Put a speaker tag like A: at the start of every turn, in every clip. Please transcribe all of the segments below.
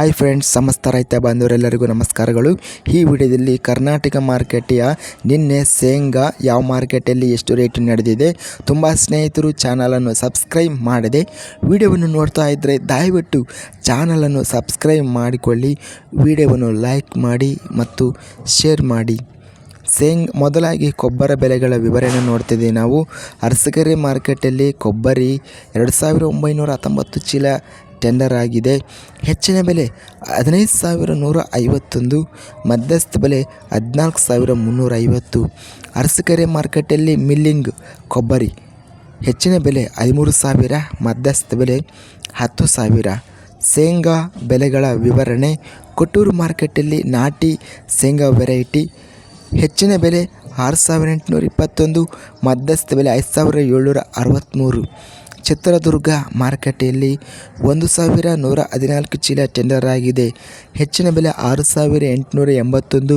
A: Hi friends ಸಮಸ್ತ ರೈತ ಬಾಂಧವರೆಲ್ಲರಿಗೂ ನಮಸ್ಕಾರಗಳು. ಈ ವಿಡಿಯೋದಲ್ಲಿ ಕರ್ನಾಟಕ ಮಾರ್ಕೆಟಿಯ ನಿನ್ನೆ ಶೇಂಗಾ ಯಾವ ಮಾರ್ಕೆಟಲ್ಲಿ ಎಷ್ಟು ರೇಟ್ ನಡೆದಿದೆ ತುಂಬ ಸ್ನೇಹಿತರು ಚಾನಲನ್ನು ಸಬ್ಸ್ಕ್ರೈಬ್ ಮಾಡದೆ ವಿಡಿಯೋವನ್ನು ನೋಡ್ತಾ ಇದ್ದರೆ ದಯವಿಟ್ಟು ಚಾನಲನ್ನು ಸಬ್ಸ್ಕ್ರೈಬ್ ಮಾಡಿಕೊಳ್ಳಿ, ವಿಡಿಯೋವನ್ನು ಲೈಕ್ ಮಾಡಿ ಮತ್ತು ಶೇರ್ ಮಾಡಿ. ಸೇಂಗ್ ಮೊದಲಾಗಿ ಕೊಬ್ಬರ ಬೆಲೆಗಳ ವಿವರಣೆ ನೋಡ್ತಿದ್ದೀವಿ ನಾವು. ಅರಸಕೆರೆ ಮಾರ್ಕೆಟಲ್ಲಿ ಕೊಬ್ಬರಿ ಎರಡು ಸಾವಿರ ಒಂಬೈನೂರ ಹತ್ತೊಂಬತ್ತು ಚೀಲ ಟೆಂಡರ್ ಆಗಿದೆ. ಹೆಚ್ಚಿನ ಬೆಲೆ ಹದಿನೈದು ಸಾವಿರ ನೂರ ಐವತ್ತೊಂದು, ಮಧ್ಯಸ್ಥ ಬೆಲೆ ಹದಿನಾಲ್ಕು ಸಾವಿರ ಮುನ್ನೂರ ಐವತ್ತು. ಅರಸಕೆರೆ ಮಾರ್ಕೆಟಲ್ಲಿ ಮಿಲ್ಲಿಂಗ್ ಕೊಬ್ಬರಿ ಹೆಚ್ಚಿನ ಬೆಲೆ ಹದಿಮೂರು ಸಾವಿರ, ಮಧ್ಯಸ್ಥ ಬೆಲೆ ಹತ್ತು ಸಾವಿರ. ಶೇಂಗಾ ಬೆಲೆಗಳ ವಿವರಣೆ, ಕೊಟ್ಟೂರು ಮಾರ್ಕೆಟಲ್ಲಿ ನಾಟಿ ಶೇಂಗಾ ವೆರೈಟಿ ಹೆಚ್ಚಿನ ಬೆಲೆ ಆರು ಸಾವಿರ ಎಂಟುನೂರ ಇಪ್ಪತ್ತೊಂದು, ಮಧ್ಯಸ್ಥ ಬೆಲೆ ಐದು ಸಾವಿರ ಏಳ್ನೂರ ಅರವತ್ತ್ಮೂರು ಚಿತ್ರದುರ್ಗ ಮಾರುಕಟ್ಟೆಯಲ್ಲಿ ಒಂದು ಸಾವಿರ ನೂರ ಹದಿನಾಲ್ಕು ಚೀಲ ಟೆಂಡರ್ ಆಗಿದೆ. ಹೆಚ್ಚಿನ ಬೆಲೆ ಆರು ಸಾವಿರ ಎಂಟುನೂರ ಎಂಬತ್ತೊಂದು,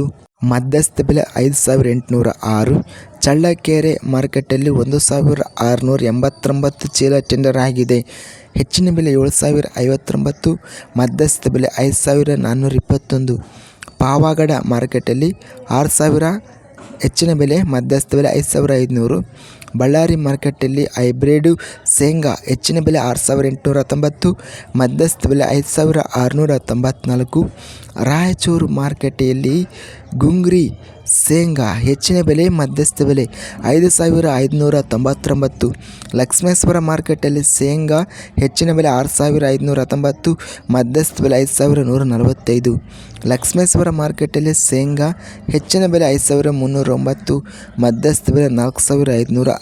A: ಮಧ್ಯಸ್ಥ ಬೆಲೆ ಐದು ಸಾವಿರ ಎಂಟುನೂರ ಆರು, ಚಳ್ಳಕೆರೆ ಮಾರುಕಟ್ಟೆಯಲ್ಲಿ ಒಂದು ಸಾವಿರ ಆರುನೂರ ಎಂಬತ್ತೊಂಬತ್ತು ಚೀಲ ಟೆಂಡರ್ ಆಗಿದೆ. ಹೆಚ್ಚಿನ ಬೆಲೆ ಏಳು ಸಾವಿರ ಐವತ್ತೊಂಬತ್ತು, ಮಧ್ಯಸ್ಥ ಬೆಲೆ ಐದು ಸಾವಿರ ನಾನ್ನೂರ ಇಪ್ಪತ್ತೊಂದು, ಪಾವಗಡ ಮಾರುಕಟ್ಟೆಯಲ್ಲಿ ಆರು ಸಾವಿರ, ಹೆಚ್ಚಿನ ಬೆಲೆ ಮಧ್ಯಸ್ಥ ಬೆಲೆ ಐದು ಸಾವಿರ ಐದುನೂರು ಬಳ್ಳಾರಿ ಮಾರ್ಕೆಟಲ್ಲಿ ಹೈಬ್ರಿಡು ಶೇಂಗಾ ಹೆಚ್ಚಿನ ಬೆಲೆ ಆರು ಸಾವಿರ ಎಂಟುನೂರ ಹತ್ತೊಂಬತ್ತು ಮಧ್ಯಸ್ಥ ಬೆಲೆ ಐದು ಸಾವಿರ ಆರುನೂರ ತೊಂಬತ್ನಾಲ್ಕು ರಾಯಚೂರು ಮಾರುಕಟ್ಟೆಯಲ್ಲಿ ಗುಂಗ್ರಿ ಶೇಂಗಾ ಹೆಚ್ಚಿನ ಬೆಲೆ, ಮಧ್ಯಸ್ಥ ಬೆಲೆ ಐದು ಸಾವಿರ ಐದುನೂರ ತೊಂಬತ್ತೊಂಬತ್ತು ಲಕ್ಷ್ಮೇಶ್ವರ ಮಾರ್ಕೆಟಲ್ಲಿ ಶೇಂಗಾ ಹೆಚ್ಚಿನ ಬೆಲೆ ಆರು ಸಾವಿರ ಐದುನೂರ ಹತ್ತೊಂಬತ್ತು ಮಧ್ಯಸ್ಥ ಬೆಲೆ ಐದು ಸಾವಿರ ನೂರ ನಲವತ್ತೈದು ಲಕ್ಷ್ಮೇಶ್ವರ ಮಾರ್ಕೆಟಲ್ಲಿ ಶೇಂಗಾ ಹೆಚ್ಚಿನ ಬೆಲೆ ಐದು ಸಾವಿರ ಮುನ್ನೂರ ಒಂಬತ್ತು ಮಧ್ಯಸ್ಥ ಬೆಲೆ ನಾಲ್ಕು ಸಾವಿರ ಐದುನೂರ